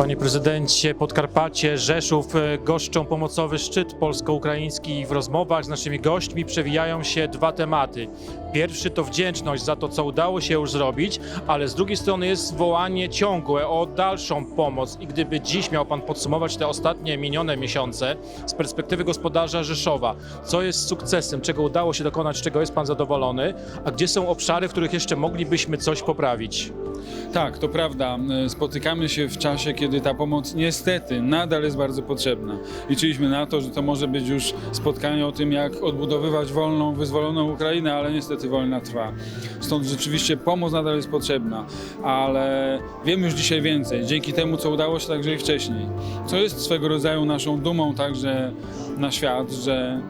Panie prezydencie, Podkarpacie, Rzeszów e, goszczą pomocowy szczyt polsko-ukraiński. W rozmowach z naszymi gośćmi przewijają się dwa tematy. Pierwszy to wdzięczność za to, co udało się już zrobić, ale z drugiej strony jest wołanie ciągłe o dalszą pomoc. I gdyby dziś miał Pan podsumować te ostatnie minione miesiące z perspektywy gospodarza Rzeszowa, co jest sukcesem, czego udało się dokonać, czego jest Pan zadowolony, a gdzie są obszary, w których jeszcze moglibyśmy coś poprawić? Tak, to prawda. Spotykamy się w czasie, kiedy ta pomoc niestety nadal jest bardzo potrzebna. Liczyliśmy na to, że to może być już spotkanie o tym, jak odbudowywać wolną, wyzwoloną Ukrainę, ale niestety wojna trwa. Stąd rzeczywiście pomoc nadal jest potrzebna, ale wiemy już dzisiaj więcej, dzięki temu, co udało się także i wcześniej. Co jest swego rodzaju naszą dumą także na świat, że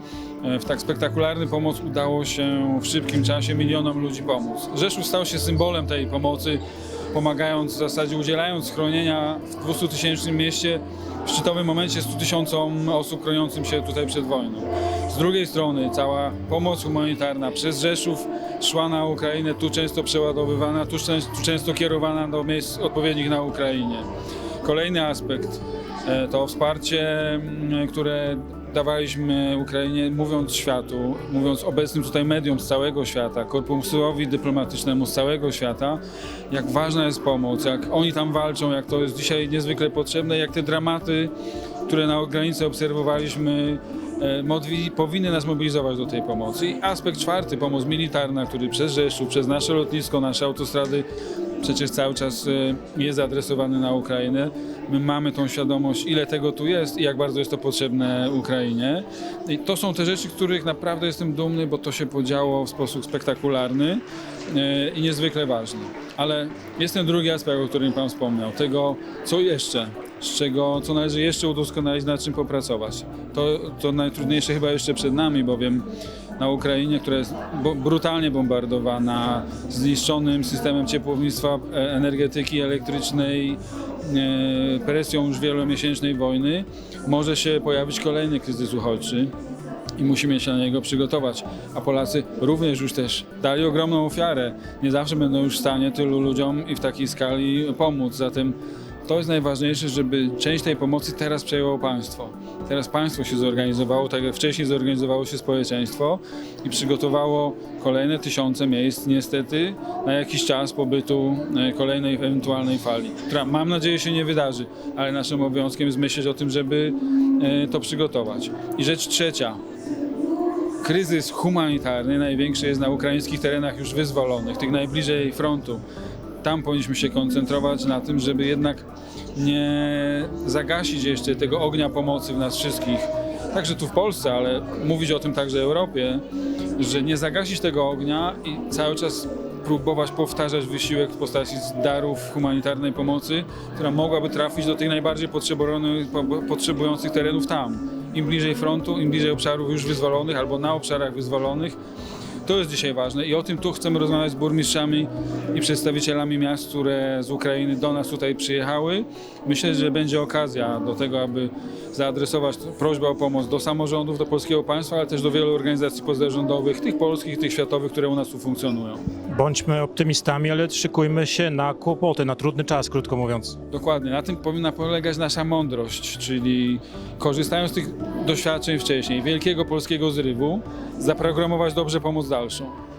e, w tak spektakularny pomoc udało się w szybkim czasie milionom ludzi pomóc. Rzeszów stał się symbolem tej pomocy, pomagając, w zasadzie udzielając schronienia w 200-tysięcznym mieście w szczytowym momencie 100 tysiącom osób chroniącym się tutaj przed wojną. Z drugiej strony cała pomoc humanitarna przez Rzeszów szła na Ukrainę, tu często przeładowywana, tu, często- tu często kierowana do miejsc odpowiednich na Ukrainie. Kolejny aspekt to wsparcie, m, które dawaliśmy Ukrainie, mówiąc światu, mówiąc obecnym tutaj mediom z całego świata, korpusowi dyplomatycznemu z całego świata, jak ważna jest pomoc, jak oni tam walczą, jak to jest dzisiaj niezwykle potrzebne, jak te dramaty, które na granicy obserwowaliśmy, e, powinny nas mobilizować do tej pomocy. I aspekt czwarty, pomoc militarna, który przez Rzeszów, przez nasze lotnisko, nasze autostrady przecież cały czas e, jest zaadresowany na Ukrainę. My mamy tą świadomość, ile tego tu jest i jak bardzo jest to potrzebne Ukrainie. I to są te rzeczy, których naprawdę jestem dumny, bo to się podziało w sposób spektakularny e, i niezwykle ważny. Ale jest ten drugi aspekt, o którym Pan wspomniał, tego co jeszcze, z czego, co należy jeszcze udoskonalić, nad czym popracować. To, to najtrudniejsze chyba jeszcze przed nami, bowiem na Ukrainie, która jest brutalnie bombardowana, zniszczonym systemem ciepłownictwa, e, energetyki elektrycznej, e, presją już wielomiesięcznej wojny, może się pojawić kolejny kryzys uchodźczy i musimy się na niego przygotować. A Polacy również już też dali ogromną ofiarę. Nie zawsze będą już w stanie tylu ludziom i w takiej skali pomóc. Zatem to jest najważniejsze, żeby część tej pomocy teraz przejęło państwo. Teraz państwo się zorganizowało, tak jak wcześniej zorganizowało się społeczeństwo i przygotowało kolejne tysiące miejsc, niestety, na jakiś czas pobytu e, kolejnej ewentualnej fali, która mam nadzieję się nie wydarzy, ale naszym obowiązkiem jest myśleć o tym, żeby e, to przygotować. I rzecz trzecia, kryzys humanitarny największy jest na ukraińskich terenach już wyzwolonych, tych najbliżej frontu. Tam powinniśmy się koncentrować na tym, żeby jednak nie zagasić jeszcze tego ognia pomocy w nas wszystkich, także tu w Polsce, ale mówić o tym także w Europie, że nie zagasić tego ognia i cały czas próbować powtarzać wysiłek w postaci darów humanitarnej pomocy, która mogłaby trafić do tych najbardziej potrzebujących terenów tam. Im bliżej frontu, im bliżej obszarów już wyzwolonych albo na obszarach wyzwolonych. To jest dzisiaj ważne i o tym tu chcemy rozmawiać z burmistrzami i przedstawicielami miast, które z Ukrainy do nas tutaj przyjechały. Myślę, że będzie okazja do tego, aby zaadresować prośbę o pomoc do samorządów, do polskiego państwa, ale też do wielu organizacji pozarządowych, tych polskich, tych światowych, które u nas tu funkcjonują. Bądźmy optymistami, ale szykujmy się na kłopoty, na trudny czas, krótko mówiąc. Dokładnie, na tym powinna polegać nasza mądrość, czyli korzystając z tych doświadczeń wcześniej, wielkiego polskiego zrywu, zaprogramować dobrze pomoc dalszą.